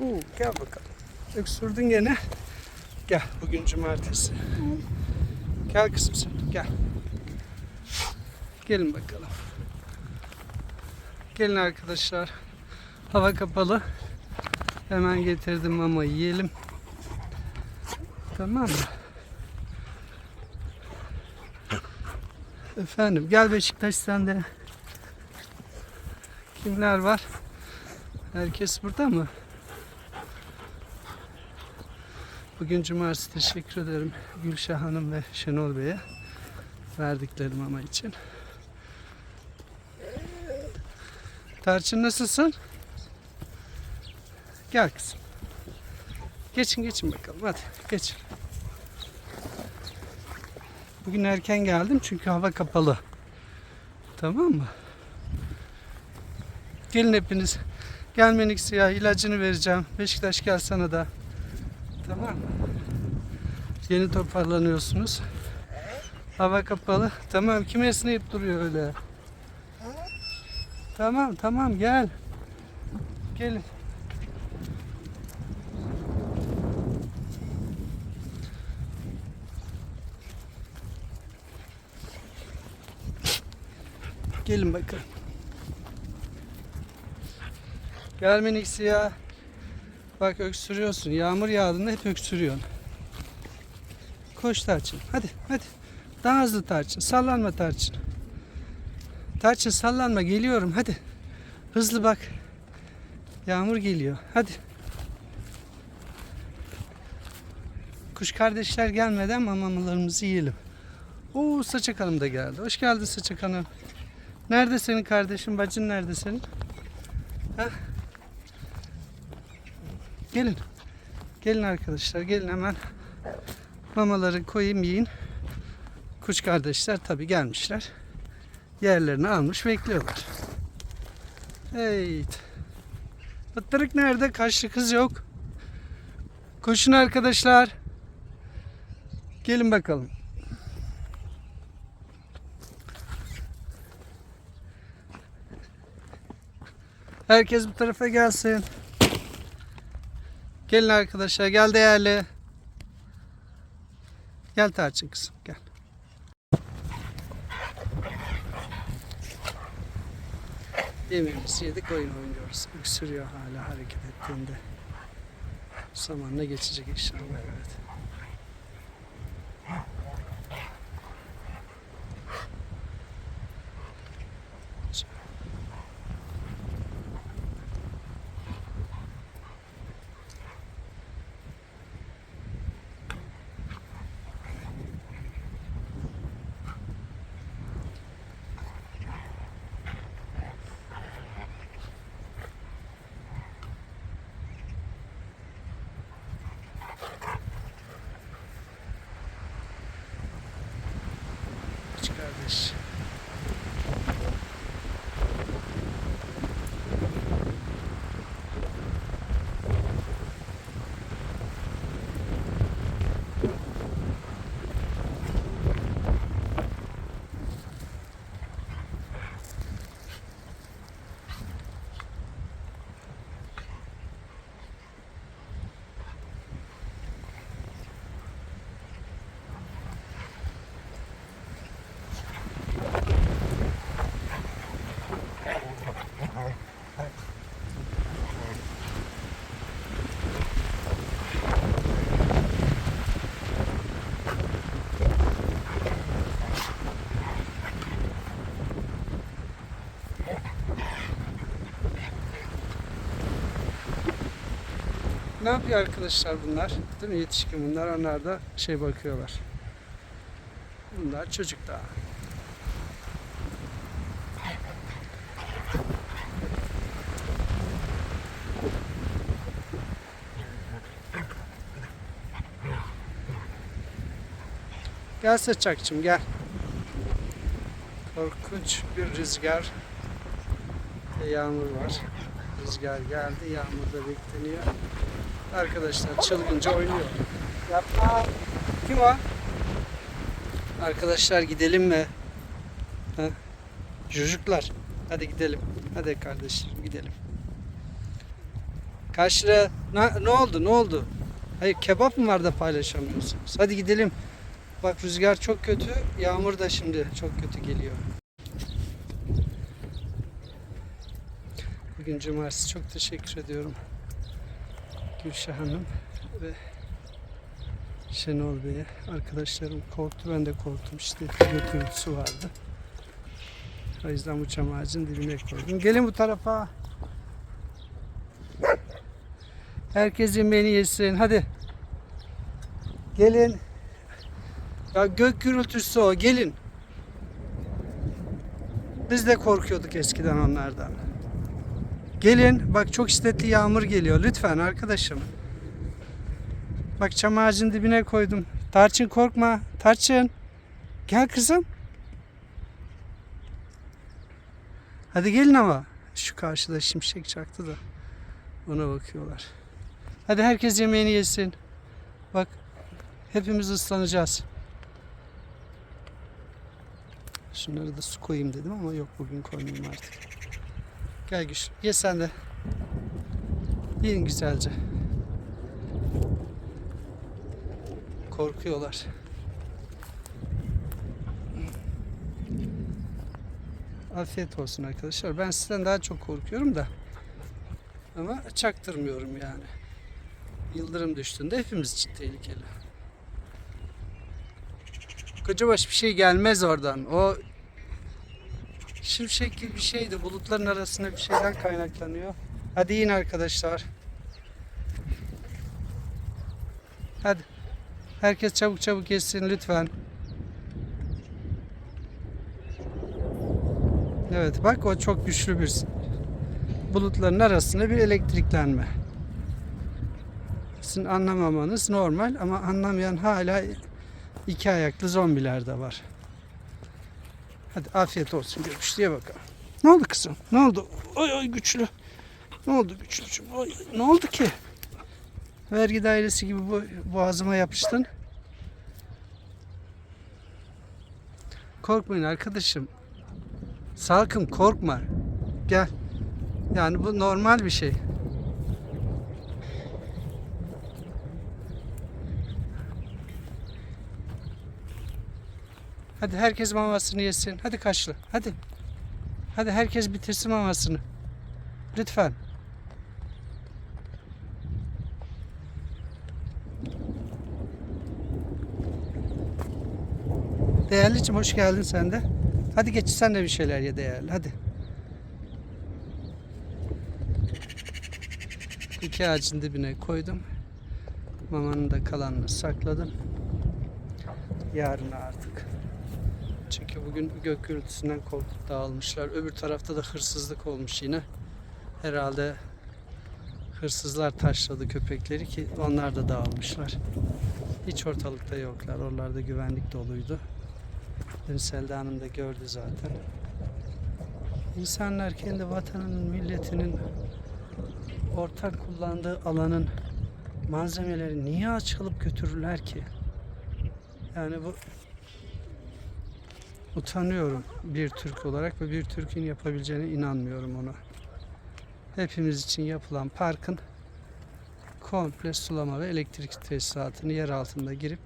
Oo, gel bakalım. Öksürdün gene. Gel bugün cumartesi. Gel kızım sen gel. Gelin bakalım. Gelin arkadaşlar. Hava kapalı. Hemen getirdim ama yiyelim. Tamam mı? Efendim gel Beşiktaş sen de. Kimler var? Herkes burada mı? Bugün cumartesi teşekkür ederim Gülşah Hanım ve Şenol Bey'e verdikleri mama için. Tarçın nasılsın? Gel kızım. Geçin geçin bakalım hadi geçin. Bugün erken geldim çünkü hava kapalı. Tamam mı? Gelin hepiniz. Gelmenik siyah ilacını vereceğim. Beşiktaş gel sana da. Tamam? Yeni toparlanıyorsunuz. Hava kapalı. Tamam kim esneyip duruyor öyle? Tamam tamam gel. Gelin. Gelin bakalım. Gel minik siyah. Bak öksürüyorsun. Yağmur yağdığında hep öksürüyorsun. Koş Tarçın. Hadi hadi. Daha hızlı Tarçın. Sallanma Tarçın. Tarçın sallanma. Geliyorum. Hadi. Hızlı bak. Yağmur geliyor. Hadi. Kuş kardeşler gelmeden mamalarımızı yiyelim. Oo Saçak Hanım da geldi. Hoş geldin Saçak Hanım. Nerede senin kardeşin? Bacın nerede senin? Ha? Gelin. Gelin arkadaşlar. Gelin hemen. Mamaları koyayım yiyin. Kuş kardeşler tabi gelmişler. Yerlerini almış bekliyorlar. Evet. Pıttırık nerede? Kaçlı kız yok. Koşun arkadaşlar. Gelin bakalım. Herkes bu tarafa gelsin. Gelin arkadaşlar gel değerli. Gel Tarçın kızım gel. Yemeğimizi yedik oyun oynuyoruz. Öksürüyor hala hareket ettiğinde. Zamanla geçecek inşallah evet. darkness. Ne yapıyor arkadaşlar bunlar? Değil mi? Yetişkin bunlar. Onlar da şey bakıyorlar. Bunlar çocuk daha. Gel Saçakçım gel. Korkunç bir rüzgar ve yağmur var. Rüzgar geldi, yağmur da bekleniyor. Arkadaşlar çılgınca oynuyor. Yapma. Kim o? Arkadaşlar gidelim mi? Ha? Çocuklar. Hadi gidelim. Hadi kardeşlerim gidelim. Kaç lira? Ne, ne oldu? Ne oldu? Hayır kebap mı var da paylaşamıyorsunuz? Hadi gidelim. Bak rüzgar çok kötü. Yağmur da şimdi çok kötü geliyor. Bugün cumartesi çok teşekkür ediyorum. Gülşah Hanım ve Şenol Bey'e. Arkadaşlarım korktu. Ben de korktum. İşte gürültüsü vardı. O yüzden bu çam ağacın dibine koydum. Gelin bu tarafa. Herkes yemeğini yesin. Hadi. Gelin. Ya gök gürültüsü o. Gelin. Biz de korkuyorduk eskiden onlardan. Gelin. Bak çok şiddetli yağmur geliyor. Lütfen arkadaşım. Bak çam ağacın dibine koydum. Tarçın korkma. Tarçın. Gel kızım. Hadi gelin ama. Şu karşıda şimşek çaktı da. Ona bakıyorlar. Hadi herkes yemeğini yesin. Bak hepimiz ıslanacağız. Şunları da su koyayım dedim ama yok bugün koymayayım artık. Gel güçlü. Ye sen de. Yiyin güzelce. Korkuyorlar. Afiyet olsun arkadaşlar. Ben sizden daha çok korkuyorum da. Ama çaktırmıyorum yani. Yıldırım düştüğünde hepimiz için tehlikeli. Kocabaş bir şey gelmez oradan. O şimşek gibi bir şeydi. Bulutların arasında bir şeyden kaynaklanıyor. Hadi yiyin arkadaşlar. Hadi. Herkes çabuk çabuk yesin lütfen. Evet bak o çok güçlü bir bulutların arasında bir elektriklenme. Sizin anlamamanız normal ama anlamayan hala iki ayaklı zombiler de var. Hadi afiyet olsun görüşlüye bakalım. Ne oldu kızım? Ne oldu? Oy oy güçlü. Ne oldu güçlücüm? Oy, ne oldu ki? Vergi dairesi gibi bu boğazıma yapıştın. Korkmayın arkadaşım. Salkım korkma. Gel. Yani bu normal bir şey. Hadi herkes mamasını yesin. Hadi kaşlı. Hadi. Hadi herkes bitirsin mamasını. Lütfen. Değerlicim hoş geldin sen de. Hadi geç sen de bir şeyler ye değerli. Hadi. İki ağacın dibine koydum. Mamanın da kalanını sakladım. Yarın artık. Çünkü bugün gök gürültüsünden korkup dağılmışlar. Öbür tarafta da hırsızlık olmuş yine. Herhalde hırsızlar taşladı köpekleri ki onlar da dağılmışlar. Hiç ortalıkta yoklar. Oralarda güvenlik doluydu. Dün Selda Hanım da gördü zaten. İnsanlar kendi vatanının, milletinin ortak kullandığı alanın malzemeleri niye açılıp götürürler ki? Yani bu utanıyorum bir Türk olarak ve bir Türk'ün yapabileceğine inanmıyorum ona. Hepimiz için yapılan parkın komple sulama ve elektrik tesisatını yer altında girip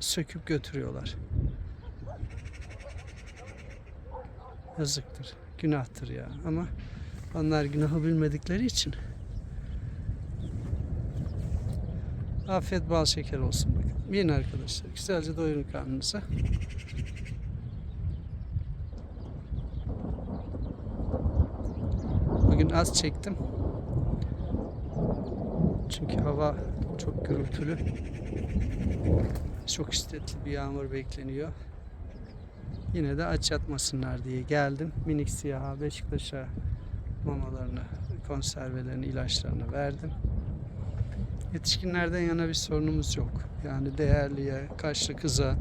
söküp götürüyorlar. Yazıktır, günahtır ya. Ama onlar günahı bilmedikleri için afiyet bal şeker olsun bakın. Yiyin arkadaşlar. Güzelce doyurun karnınızı. Bugün az çektim. Çünkü hava çok gürültülü. Çok şiddetli bir yağmur bekleniyor. Yine de aç yatmasınlar diye geldim. Minik siyaha Beşiktaş'a mamalarını, konservelerini, ilaçlarını verdim. Yetişkinlerden yana bir sorunumuz yok. Yani değerliye, kaşlı kıza,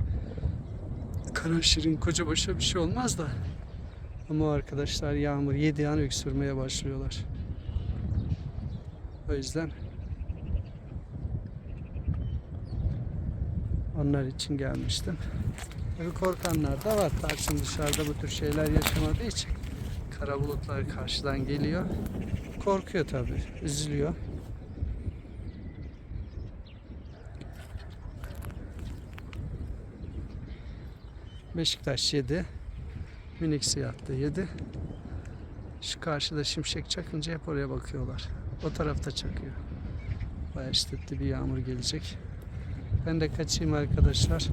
kara şirin, koca başa bir şey olmaz da. Ama arkadaşlar yağmur yedi an öksürmeye başlıyorlar. O yüzden onlar için gelmiştim. Tabii korkanlar da var. Tarçın dışarıda bu tür şeyler yaşamadığı için kara bulutlar karşıdan geliyor. Korkuyor tabii, üzülüyor. Beşiktaş 7 Minik siyah da 7. Şu karşıda şimşek çakınca hep oraya bakıyorlar. O tarafta çakıyor. Bayağı şiddetli bir yağmur gelecek. Ben de kaçayım arkadaşlar.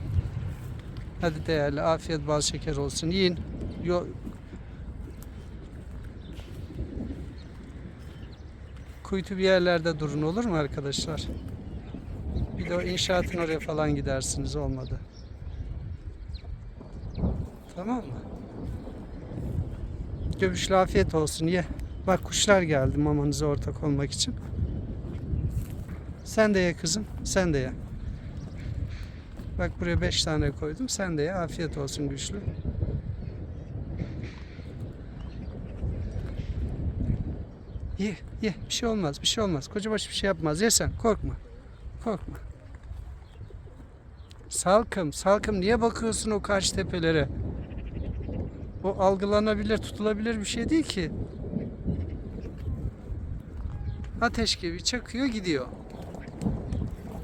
Hadi değerli afiyet bal şeker olsun. Yiyin. Yo Kuytu bir yerlerde durun olur mu arkadaşlar? Bir de o inşaatın oraya falan gidersiniz olmadı. Tamam mı? Göbüşlü afiyet olsun ye. Bak kuşlar geldi mamanıza ortak olmak için. Sen de ye kızım. Sen de ye. Bak buraya 5 tane koydum. Sen de ye. Afiyet olsun güçlü. Ye, ye. Bir şey olmaz, bir şey olmaz. Kocabaş bir şey yapmaz. Ye sen. Korkma. Korkma. Salkım, salkım niye bakıyorsun o karşı tepelere? O algılanabilir, tutulabilir bir şey değil ki. Ateş gibi çakıyor gidiyor.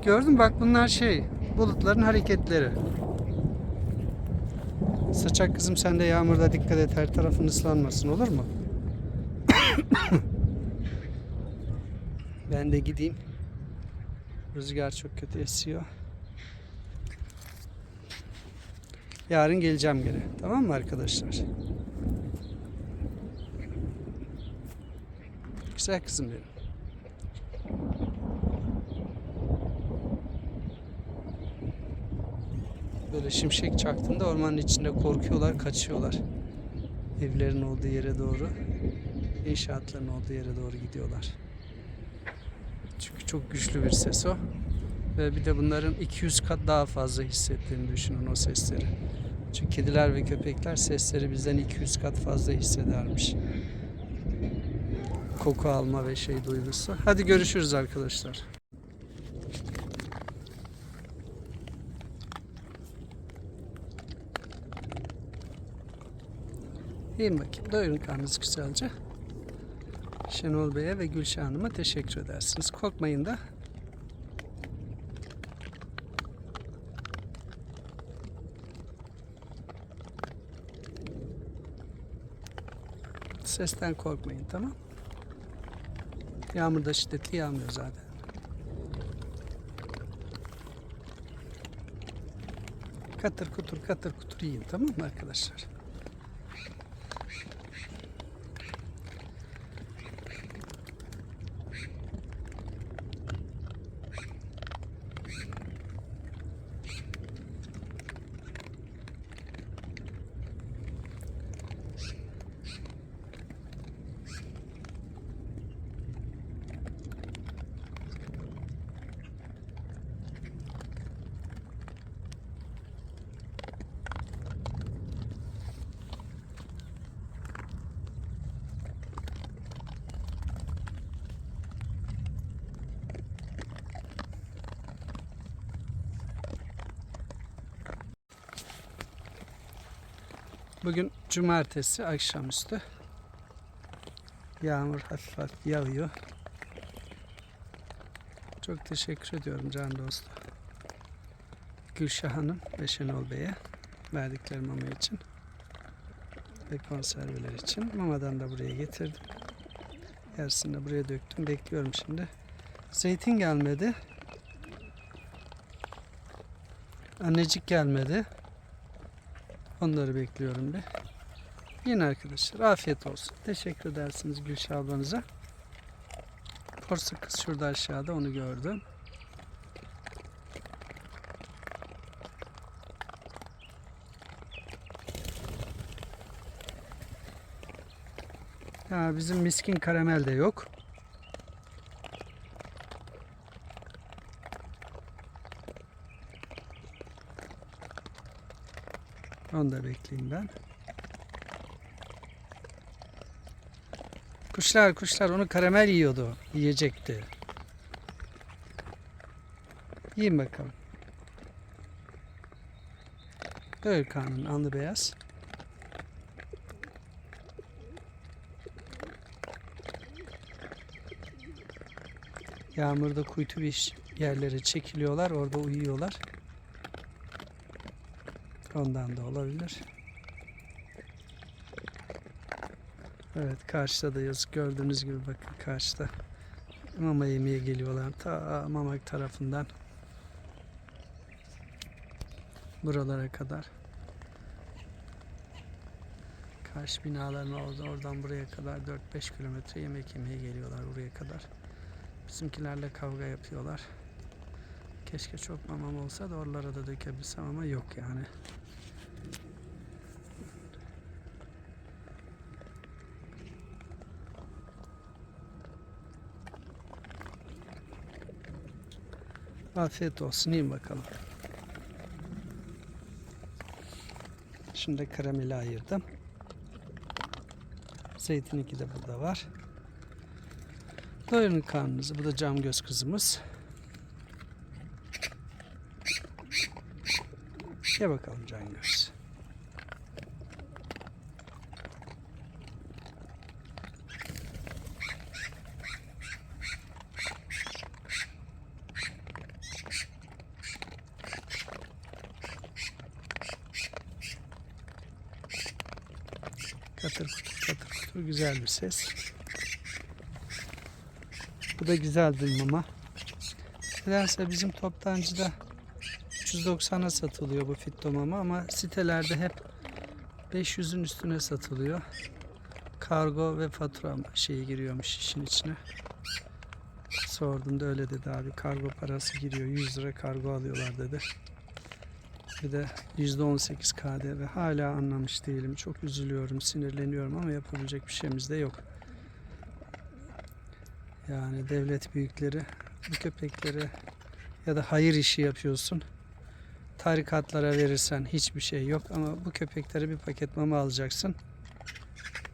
Gördün bak bunlar şey bulutların hareketleri. Saçak kızım sen de yağmurda dikkat et her tarafın ıslanmasın olur mu? ben de gideyim. Rüzgar çok kötü esiyor. Yarın geleceğim geri. Tamam mı arkadaşlar? Güzel kızım benim. Böyle şimşek çaktığında ormanın içinde korkuyorlar, kaçıyorlar. Evlerin olduğu yere doğru, inşaatların olduğu yere doğru gidiyorlar. Çünkü çok güçlü bir ses o. Ve bir de bunların 200 kat daha fazla hissettiğini düşünün o sesleri. Çünkü kediler ve köpekler sesleri bizden 200 kat fazla hissedermiş. Koku alma ve şey duygusu. Hadi görüşürüz arkadaşlar. Yiyin bakayım. Doyurun karnınızı güzelce. Şenol Bey'e ve Gülşah Hanım'a teşekkür edersiniz. Korkmayın da. Sesten korkmayın tamam. Yağmur da şiddetli yağmıyor zaten. Katır kutur katır kutur yiyin tamam mı arkadaşlar? Bugün cumartesi akşamüstü. Yağmur hafif hafif yağıyor. Çok teşekkür ediyorum can dostum. Gülşah Hanım ve Şenol Bey'e verdikleri mama için ve konserveler için. Mamadan da buraya getirdim. Yarısını da buraya döktüm. Bekliyorum şimdi. Zeytin gelmedi. Annecik gelmedi. Onları bekliyorum bir. Yine arkadaşlar afiyet olsun. Teşekkür edersiniz Gülşah ablanıza. Porsa kız şurada aşağıda onu gördüm. Ha, bizim miskin karamel de yok. Onu da bekleyeyim ben. Kuşlar kuşlar onu karamel yiyordu. Yiyecekti. Yiyin bakalım. Böyle karnın alnı beyaz. Yağmurda kuytu bir yerlere çekiliyorlar. Orada uyuyorlar. Ondan da olabilir. Evet karşıda da yazık gördüğünüz gibi bakın karşıda mama yemeye geliyorlar ta Mamak tarafından buralara kadar. Karşı binaların orada oradan buraya kadar 4-5 kilometre yemek yemeye geliyorlar buraya kadar. Bizimkilerle kavga yapıyorlar. Keşke çok mamam olsa da oralara da dökebilsem ama yok yani. Afiyet olsun. yiyin bakalım. Şimdi karameli ayırdım. Zeytin iki de burada var. Doyurun karnınızı. Bu da cam göz kızımız. Ye bakalım can göz. Katır kutur katır kutur güzel bir ses. Bu da güzel mama. Nedense bizim toptancıda 390'a satılıyor bu fitto mama ama sitelerde hep 500'ün üstüne satılıyor. Kargo ve fatura şeyi giriyormuş işin içine. Sordum da öyle dedi abi. Kargo parası giriyor. 100 lira kargo alıyorlar dedi. Bir de %18 KDV. Hala anlamış değilim. Çok üzülüyorum, sinirleniyorum ama yapabilecek bir şeyimiz de yok. Yani devlet büyükleri bu köpekleri ya da hayır işi yapıyorsun. Tarikatlara verirsen hiçbir şey yok ama bu köpeklere bir paket mama alacaksın.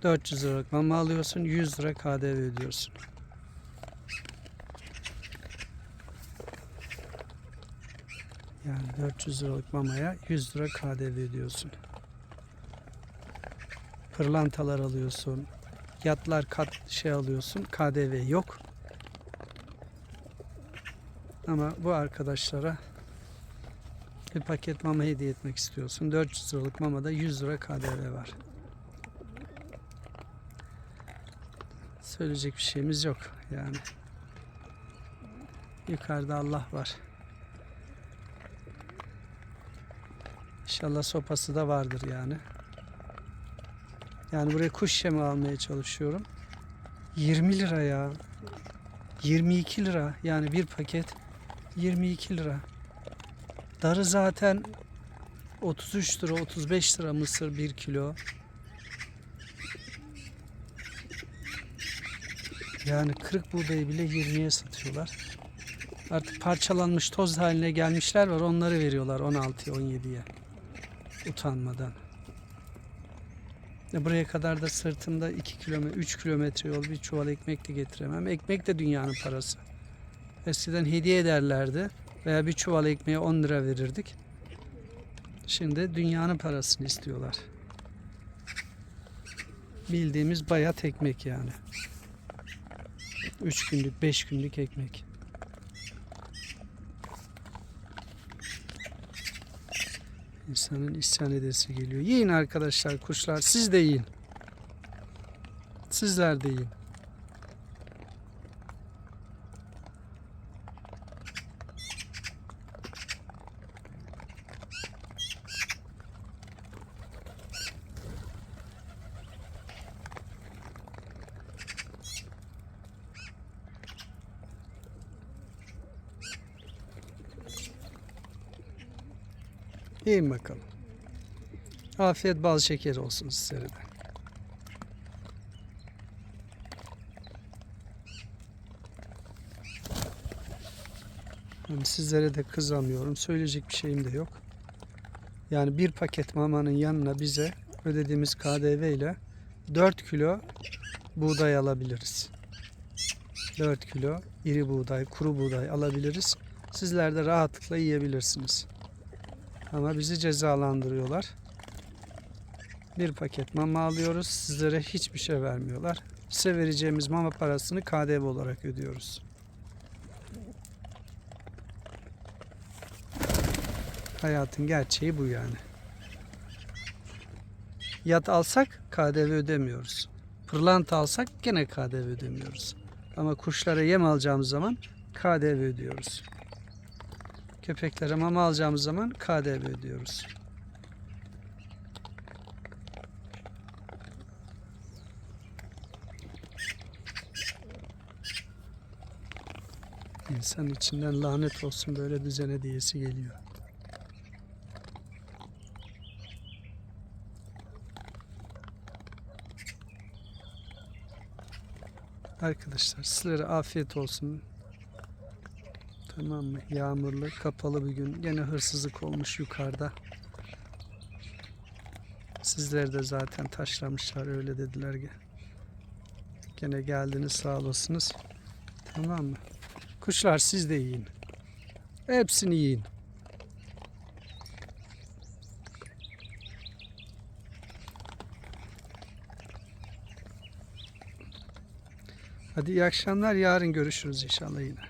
400 liralık mama alıyorsun, 100 lira KDV ödüyorsun. Yani 400 liralık mamaya 100 lira KDV ödüyorsun. Pırlantalar alıyorsun. Yatlar kat şey alıyorsun. KDV yok. Ama bu arkadaşlara bir paket mama hediye etmek istiyorsun. 400 liralık mamada 100 lira KDV var. Söyleyecek bir şeyimiz yok yani. Yukarıda Allah var. İnşallah sopası da vardır yani. Yani buraya kuş yemi almaya çalışıyorum. 20 lira ya. 22 lira yani bir paket 22 lira. Darı zaten 33 lira 35 lira mısır 1 kilo. Yani kırık buğdayı bile 20'ye satıyorlar. Artık parçalanmış toz haline gelmişler var onları veriyorlar 16'ya 17'ye. Utanmadan. Ya buraya kadar da sırtımda 2 kilometre 3 kilometre yol bir çuval ekmek de getiremem. Ekmek de dünyanın parası. Eskiden hediye ederlerdi veya bir çuval ekmeğe 10 lira verirdik. Şimdi dünyanın parasını istiyorlar. Bildiğimiz bayat ekmek yani. 3 günlük 5 günlük ekmek. İnsanın isyan edesi geliyor. Yiyin arkadaşlar kuşlar. Siz de yiyin. Sizler de yiyin. Yiyin bakalım. Afiyet bal şeker olsun sizlere de. Yani sizlere de kızamıyorum. Söyleyecek bir şeyim de yok. Yani bir paket mamanın yanına bize ödediğimiz KDV ile 4 kilo buğday alabiliriz. 4 kilo iri buğday, kuru buğday alabiliriz. Sizler de rahatlıkla yiyebilirsiniz. Ama bizi cezalandırıyorlar. Bir paket mama alıyoruz. Sizlere hiçbir şey vermiyorlar. Size vereceğimiz mama parasını KDV olarak ödüyoruz. Hayatın gerçeği bu yani. Yat alsak KDV ödemiyoruz. Pırlanta alsak gene KDV ödemiyoruz. Ama kuşlara yem alacağımız zaman KDV ödüyoruz. Köpeklere mama alacağımız zaman KDV ödüyoruz. İnsan içinden lanet olsun böyle düzene diyesi geliyor. Arkadaşlar sizlere afiyet olsun. Tamam mı? Yağmurlu, kapalı bir gün. Gene hırsızlık olmuş yukarıda. Sizler de zaten taşlamışlar öyle dediler. Gene geldiniz sağ olasınız. Tamam mı? Kuşlar siz de yiyin. Hepsini yiyin. Hadi iyi akşamlar. Yarın görüşürüz inşallah yine.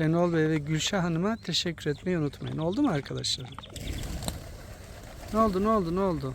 Şenol Bey ve Gülşah Hanım'a teşekkür etmeyi unutmayın. Oldu mu arkadaşlarım? Ne oldu, ne oldu, ne oldu?